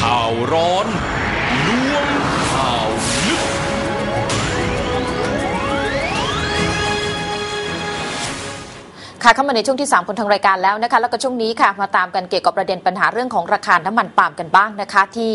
ข่าวร้อน ค่ะเข้ามาในช่วงที่ 3 คนทางรายการแล้วนะคะแล้วก็ช่วงนี้ค่ะมาตามกันเกี่ยวกับประเด็นปัญหาเรื่องของราคาน้ำมันปาล์มกันบ้างนะคะ ที่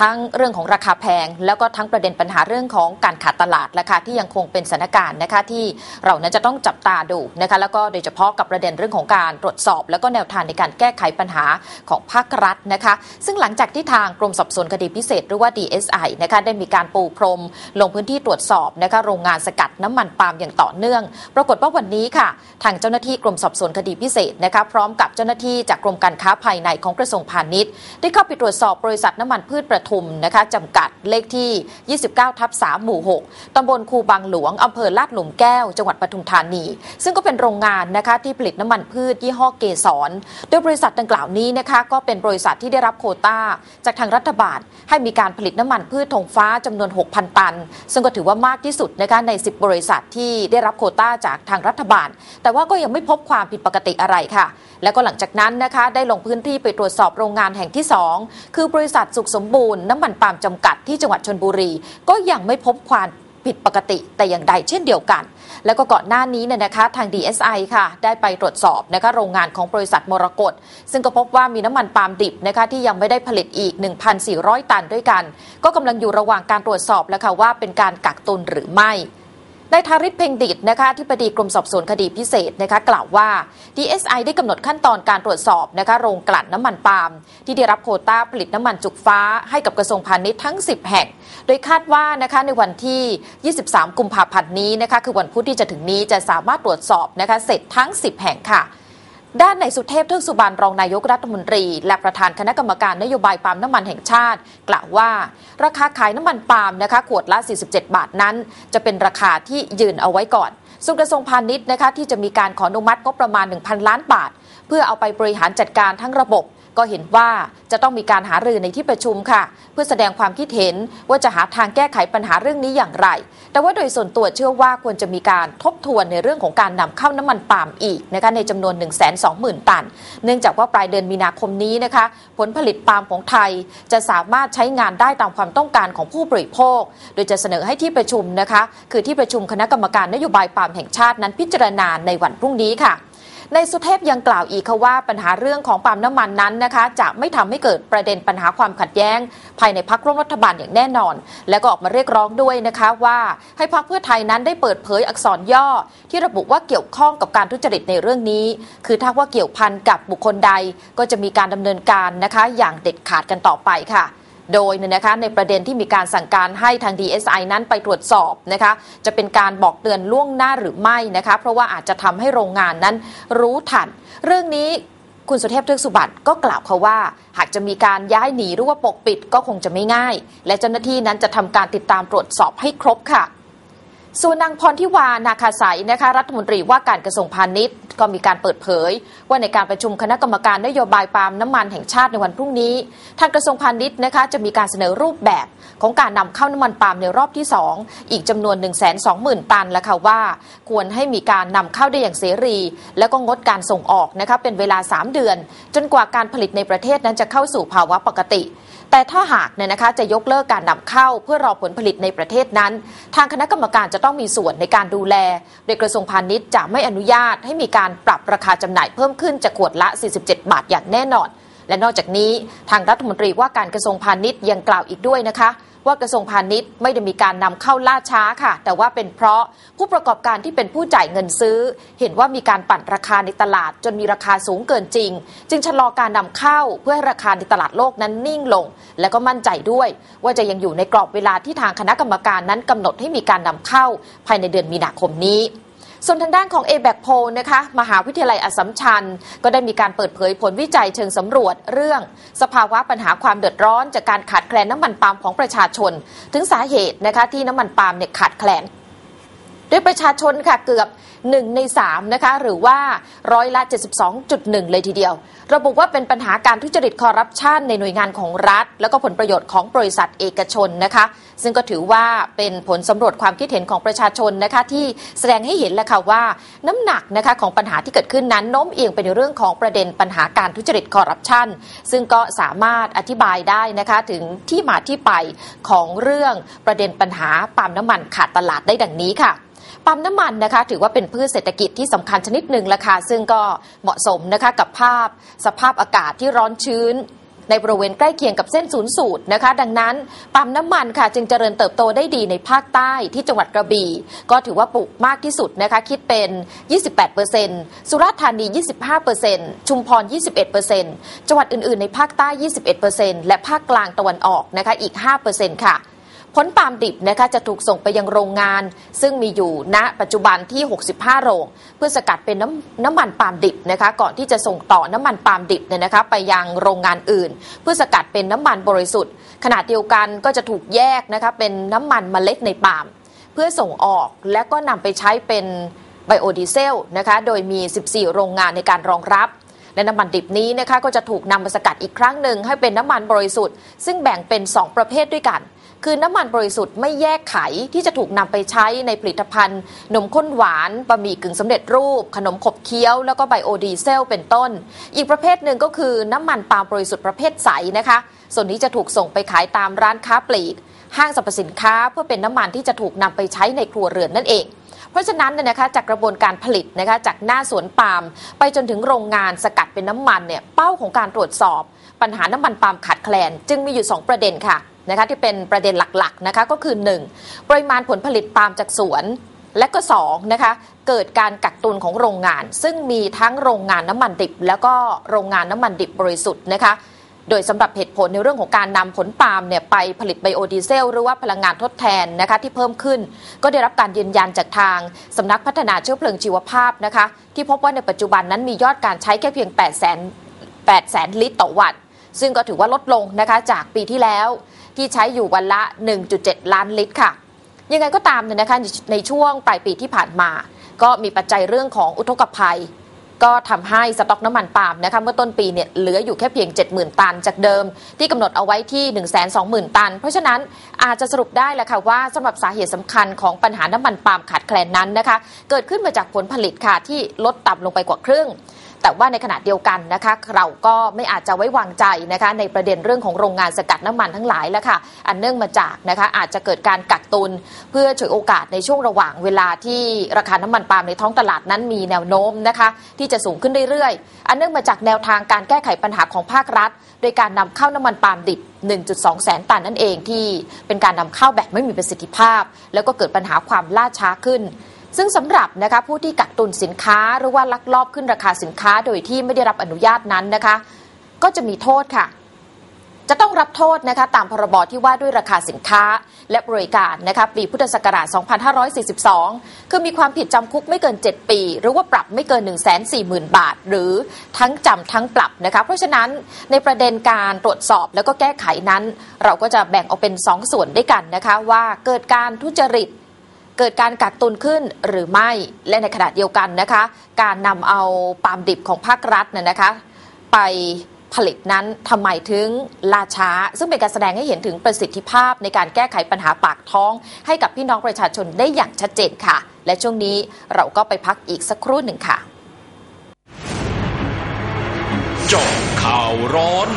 ทั้งเรื่องของราคาแพง แล้วก็ทั้งประเด็นปัญหาเรื่องของการขาดตลาดราคาที่ยังคงเป็นสถานการณ์นะคะที่เรานั้นจะต้องจับตาดูนะคะแล้วก็โดยเฉพาะกับประเด็นเรื่องของการตรวจสอบ แล้วก็แนวทางในการแก้ไขปัญหาของภาครัฐนะคะ ซึ่งหลังจากที่ทางกรมสอบสวนคดีพิเศษหรือว่า DSI นะคะได้มีการปูพรม ลงพื้นที่ตรวจสอบนะคะโรงงานสกัดน้ำมันปาล์มอย่างต่อเนื่อง ปรากฏว่าวันนี้ค่ะ ทางเจ้าหน้าที่รมสอบสวนคดีพิเศษนะคะพร้อมกับเจ้าหน้าที่จากกรมการค้าภายในของกระทรวงพาณิชย์ ได้เข้าไปตรวจสอบบริษัทน้ำมันพืชประทุมนะคะจำกัดเลขที่ 29 ทับ3หมู่ 6ตำบลคูบางหลวงอำเภอลาดหลุมแก้ว จังหวัดปทุมธานี ซึ่งก็เป็นโรงงานนะคะที่ผลิตน้ำมันพืชยี่ห้อเกสร โดยบริษัทดังกล่าวนี้นะคะก็เป็นบริษัทที่ได้รับโคต้า จากทางรัฐบาล ให้มีการผลิตน้ำมันพืชธงฟ้าจำนวน 6,000 ตัน ซึ่งก็ถือว่ามากที่สุดนะคะใน 10 บริษัทที่ได้รับโคต้าจากทางรัฐบาล แต่ว่าก็ยังไม่พบบความผิดปกติอะไรค่ะ แล้วก็หลังจากนั้นนะคะ ได้ลงพื้นที่ไปตรวจสอบโรงงานแห่งที่ 2 คือบริษัทสุขสมบูรณ์น้ำมันปาล์มจำกัดที่จังหวัดชนบุรี ก็ยังไม่พบความผิดปกติแต่อย่างใดเช่นเดียวกัน แล้วก็ก่อนหน้านี้เนี่ยนะคะทาง DSI ค่ะ ได้ไปตรวจสอบนะคะโรงงานของบริษัทมรกตซึ่งก็พบว่ามีน้ำมันปาล์มดิบนะคะที่ยังไม่ได้ผลิตอีก 1,400 ตันด้วยกัน ก็กำลังอยู่ระหว่างการตรวจสอบแล้วค่ะว่าเป็นการกักตุนหรือไม่ นายทาริศเพ่งดิตนะคะที่ปดีกรมสอบสวนคดีพิเศษนะคะกล่าวว่า DSI ได้กำหนดขั้นตอนการตรวจสอบนะคะโรงกลั่นน้ำมันปาล์มที่ได้รับโควต้าผลิตน้ำมันจุกฟ้า ให้กับกระทรวงพาณิชย์ทั้ง 10 แห่ง โดยคาดว่านะคะในวันที่ 23 กุมภาพันธ์นี้นะคะคือวันพุธที่จะถึงนี้จะสามารถตรวจสอบนะคะเสร็จทั้ง 10 แห่งค่ะ ด้านในสุเทพเทือกสุบานรองนายกรัฐมนตรี และประธานคณะกรรมการนโยบายปาล์มน้ำมันแห่งชาติ กล่าวว่า ราคาขายน้ำมันปาล์มนะคะขวดละ 47 บาทนั้น จะเป็นราคาที่ยืนเอาไว้ก่อนส่วนกระทรวงพาณิชย์นะคะที่จะมีการขออนุมัติงบประมาณ 1,000 ล้านบาท เพื่อเอาไปบริหารจัดการทั้งระบบ ก็เห็นว่าจะต้องมีการหารือในที่ประชุมค่ะ เพื่อแสดงความคิดเห็นว่าจะหาทางแก้ไขปัญหาเรื่องนี้อย่างไร แต่ว่าโดยส่วนตัวเชื่อว่าควรจะมีการทบทวนในเรื่องของการนำเข้าน้ำมันปาล์มอีกนะคะในจำนวน 1 2 0 0 0 0 ตัน เนื่องจากว่าปลายเดือนมีนาคมนี้นะคะ ผลผลิตปาล์มของไทยจะสามารถใช้งานได้ตามความต้องการของผู้บริโภค โดยจะเสนอให้ที่ประชุมนะคะ คือที่ประชุมคณะกรรมการนโยบายปาล์มแห่งชาตินั้นพิจารณาในวันพรุ่งนี้ค่ะ ในสุเทพยังกล่าวอีกค่ะว่าปัญหาเรื่องของปาล์มน้ำมันนั้นนะคะ จะไม่ทำให้เกิดประเด็นปัญหาความขัดแย้ง ภายในพักร่วมรัฐบาลอย่างแน่นอน และก็ออกมาเรียกร้องด้วยนะคะว่าให้พักเพื่อไทยนั้นได้เปิดเผยอักษรย่อ ที่ระบุว่าเกี่ยวข้องกับการทุจริตในเรื่องนี้ คือถ้าว่าเกี่ยวพันกับบุคคลใดก็จะมีการดำเนินการนะคะ อย่างเด็ดขาดกันต่อไปค่ะ โดยเนี่ยนะคะในประเด็นที่มีการสั่งการให้ทาง DSI นั้นไปตรวจสอบนะคะจะเป็นการบอกเตือนล่วงหน้าหรือไม่นะคะเพราะว่าอาจจะทำให้โรงงานนั้นรู้ทัน เรื่องนี้คุณสุเทพเทือกสุบัติก็กล่าวเขาว่า หากจะมีการย้ายหนีหรือว่าปกปิดก็คงจะไม่ง่าย และเจ้าหน้าที่นั้นจะทำการติดตามตรวจสอบให้ครบค่ะ ส่วนนางพรทิวานาคาสายนะคะรัฐมนตรีว่าการกระทรวงพาณิชย์ ก็มีการเปิดเผย ว่าในการประชุมคณะกรรมการนโยบายปาล์มน้ำมันแห่งชาติในวันพรุ่งนี้ ทางกระทรวงพาณิชย์นะคะจะมีการเสนอรูปแบบของการนำเข้าน้ำมันปาล์มในรอบที่ 2 อีกจำนวน 1 2 0 0 0 0 ตันแล้วค่ะว่า ควรให้มีการนำเข้าได้อย่างเสรี แล้วก็งดการส่งออกนะคะเป็นเวลา 3 เดือน จนกว่าการผลิตในประเทศนั้นจะเข้าสู่ภาวะปกติแต่ถ้าหากเนี่ยนะคะจะยกเลิกการนำเข้าเพื่อรอผลผลิตในประเทศนั้น ทางคณะกรรมการจะต้องมีส่วนในการดูแล โดยกระทรวงพาณิชย์จะไม่อนุญาตให้มีการปรับราคาจำหน่ายเพิ่มขึ้นจากขวดละ 47 บาทอย่างแน่นอน และนอกจากนี้ทางรัฐมนตรีว่าการกระทรวงพาณิชย์ยังกล่าวอีกด้วยนะคะ ว่ากระทรวงพาณิชย์ไม่ได้มีการนำเข้าล่าช้าค่ะ แต่ว่าเป็นเพราะผู้ประกอบการที่เป็นผู้จ่ายเงินซื้อ เห็นว่ามีการปั่นราคาในตลาด จนมีราคาสูงเกินจริง จึงชะลอการนำเข้าเพื่อให้ราคาในตลาดโลกนั้นนิ่งลง และก็มั่นใจด้วย ว่าจะยังอยู่ในกรอบเวลาที่ทางคณะกรรมการนั้นกำหนดให้มีการนำเข้า ภายในเดือนมีนาคมนี้ ส่วนทางด้านของ a b a c p o l นะคะมหาวิทยาลัยอัสสัมชัญก็ได้มีการเปิดเผยผลวิจัยเชิงสำรวจเรื่อง สภาวะปัญหาความเดือดร้อน จากการขาดแคลนน้ำมันปาล์มของประชาชน ถึงสาเหตุนะคะที่น้ำมันปาล์มเนี่ยขาดแคลนโดยประชาชนค่ะเกือบ 1 ใน 3 นะคะ หรือว่าร้อยละ 72.1 เลยทีเดียว ระบุว่าเป็นปัญหาการทุจริตคอร์รัปชันในหน่วยงานของรัฐ แล้วก็ผลประโยชน์ของบริษัทเอกชนนะคะ ซึ่งก็ถือว่าเป็นผลสำรวจความคิดเห็นของประชาชนนะคะ ที่แสดงให้เห็นแล้วค่ะว่าน้ำหนักนะคะของปัญหาที่เกิดขึ้นนั้นโน้มเอียงไปในเรื่องของประเด็นปัญหาการทุจริตคอร์รัปชันซึ่งก็สามารถอธิบายได้นะคะถึงที่มาที่ไปของเรื่องประเด็นปัญหาปาล์มน้ำมันขาดตลาดได้ดังนี้ค่ะ ปั๊มน้ำมันนะคะ ถือว่าเป็นพืชเศรษฐกิจที่สำคัญชนิดหนึ่งละค่ะซึ่งก็เหมาะสมนะคะกับภาพสภาพอากาศที่ร้อนชื้นในบริเวณใกล้เคียงกับเส้นศูนย์สูตรนะคะ ดังนั้นปั๊มน้ำมันค่ะ จึงเจริญเติบโตได้ดีในภาคใต้ที่จังหวัดกระบี่ ก็ถือว่าปลูกมากที่สุดนะคะ คิดเป็น 28%สุราษฎร์ธานี 25%ชุมพร 21%จังหวัดอื่น ๆ ในภาคใต้ 21%และภาคกลางตะวันออกนะคะอีก 5%ค่ะ ผลปาล์มดิบนะคะจะถูกส่งไปยังโรงงาน ซึ่งมีอยู่ณปัจจุบันที่ 65 โรง เพื่อสกัดเป็นน้ำน้ำมันปาล์มดิบนะคะก่อนที่จะส่งต่อน้ำมันปาล์มดิบเนี่ยนะคะไปยังโรงงานอื่น เพื่อสกัดเป็นน้ำมันบริสุทธิ์ ขณะเดียวกันก็จะถูกแยกนะคะเป็นน้ำมันเมล็ดในปาล์มเพื่อส่งออกและก็นำไปใช้เป็นไบโอดีเซลนะคะโดยมี 14 โรงงานในการรองรับและน้ำมันดิบนี้นะคะก็จะถูกนำมาสกัดอีกครั้งหนึ่งให้เป็นน้ำมันบริสุทธิ์ ซึ่งแบ่งเป็น 2 ประเภทด้วยกัน คือน้ำมันบริสุทธิ์ไม่แยกไขที่จะถูกนำไปใช้ในผลิตภัณฑ์ นมข้นหวานบะหมี่กึ่งสำเร็จรูป ขนมขบเคี้ยว แล้วก็ไบโอดีเซลเป็นต้น อีกประเภทหนึ่งก็คือน้ำมันปาล์มบริสุทธิ์ประเภทใสนะคะ ส่วนนี้จะถูกส่งไปขายตามร้านค้าปลีก ห้างสรรพสินค้าเพื่อเป็นน้ำมันที่จะถูกนำไปใช้ในครัวเรือนนั่นเองเพราะฉะนั้นเนี่ยนะคะจากกระบวนการผลิตนะคะจากหน้าสวนปาล์มไปจนถึงโรงงานสกัดเป็นน้ำมันเนี่ยเป้าของการตรวจสอบ ปัญหาน้ำมันปาล์มขาดแคลน จึงมีอยู่ 2 ประเด็นค่ะ นะคะที่เป็นประเด็นหลักๆนะคะก็คือ 1. ปริมาณผลผลิตปาล์มจากสวน และก็2นะคะเกิดการกักตุนของโรงงาน ซึ่งมีทั้งโรงงานน้ำมันดิบ แล้วก็โรงงานน้ำมันดิบบริสุทธิ์นะคะโดยสำหรับเหตุผลในเรื่องของการนำผลปาล์มเนี่ยไปผลิตไบโอดีเซล หรือว่าพลังงานทดแทนนะคะที่เพิ่มขึ้น ก็ได้รับการยืนยันจากทางสำนักพัฒนาเชื้อเพลิงชีวภาพนะคะ ที่พบว่าในปัจจุบันนั้นมียอดการใช้แค่เพียง8 0 0 0 0 8แสนลิตรต่อวัน ซึ่งก็ถือว่าลดลงนะคะจากปีที่แล้ว ที่ใช้อยู่วันละ 1.7 ล้านลิตรค่ะ ยังไงก็ตามเนี่ยนะคะในช่วงปลายปีที่ผ่านมา ก็มีปัจจัยเรื่องของอุทกภัย ก็ทำให้สต็อกน้ำมันปาล์มนะคะเมื่อต้นปีเนี่ยเหลืออยู่แค่เพียง 70,000 ตันจากเดิม ที่กำหนดเอาไว้ที่ 120,000 ตัน เพราะฉะนั้นอาจจะสรุปได้แหละค่ะว่าสำหรับสาเหตุสำคัญของปัญหาน้ำมันปาล์มขาดแคลนนั้นนะคะ เกิดขึ้นมาจากผลผลิตค่ะที่ลดต่ำลงไปกว่าครึ่ง แต่ว่าในขณะเดียวกันนะคะ เราก็ไม่อาจจะไว้วางใจนะคะในประเด็นเรื่องของโรงงานสกัดน้ำมันทั้งหลายแล้วค่ะ อันเนื่องมาจากนะคะอาจจะเกิดการกักตุน เพื่อฉวยโอกาสในช่วงระหว่างเวลาที่ราคาน้ำมันปาล์มในท้องตลาดนั้นมีแนวโน้มนะคะที่จะสูงขึ้นเรื่อยๆ อันเนื่องมาจากแนวทางการแก้ไขปัญหาของภาครัฐ โดยการนำเข้าน้ำมันปาล์มดิบ1.2 แสนตันนั่นเองที่เป็นการนำเข้าแบบไม่มีประสิทธิภาพ แล้วก็เกิดปัญหาความล่าช้าขึ้น ซึ่งสำหรับนะคะผู้ที่กักตุนสินค้าหรือว่าลักลอบขึ้นราคาสินค้าโดยที่ไม่ได้รับอนุญาตนั้นนะคะ ก็จะมีโทษค่ะ จะต้องรับโทษนะคะตามพรบที่ว่าด้วยราคาสินค้าและบริการนะคะปีพุทธศักราช 2542 คือมีความผิดจำคุกไม่เกิน 7 ปี หรือว่าปรับไม่เกิน 140,000 บาท หรือทั้งจำทั้งปรับนะคะเพราะฉะนั้นในประเด็นการตรวจสอบแล้วก็แก้ไขนั้น เราก็จะแบ่งออกเป็น 2 ส่วนด้วยกันนะคะว่าเกิดการทุจริต เกิดการกักตุนขึ้นหรือไม่และในขณะเดียวกันนะคะ การนำเอาปาล์มดิบของภาครัฐเนี่ยนะคะ ไปผลิตนั้นทำไมถึงล่าช้า ซึ่งเป็นการแสดงให้เห็นถึงประสิทธิภาพในการแก้ไขปัญหาปากท้อง ให้กับพี่น้องประชาชนได้อย่างชัดเจนค่ะ และช่วงนี้เราก็ไปพักอีกสักครู่หนึ่งค่ะจาะข่าวร้อน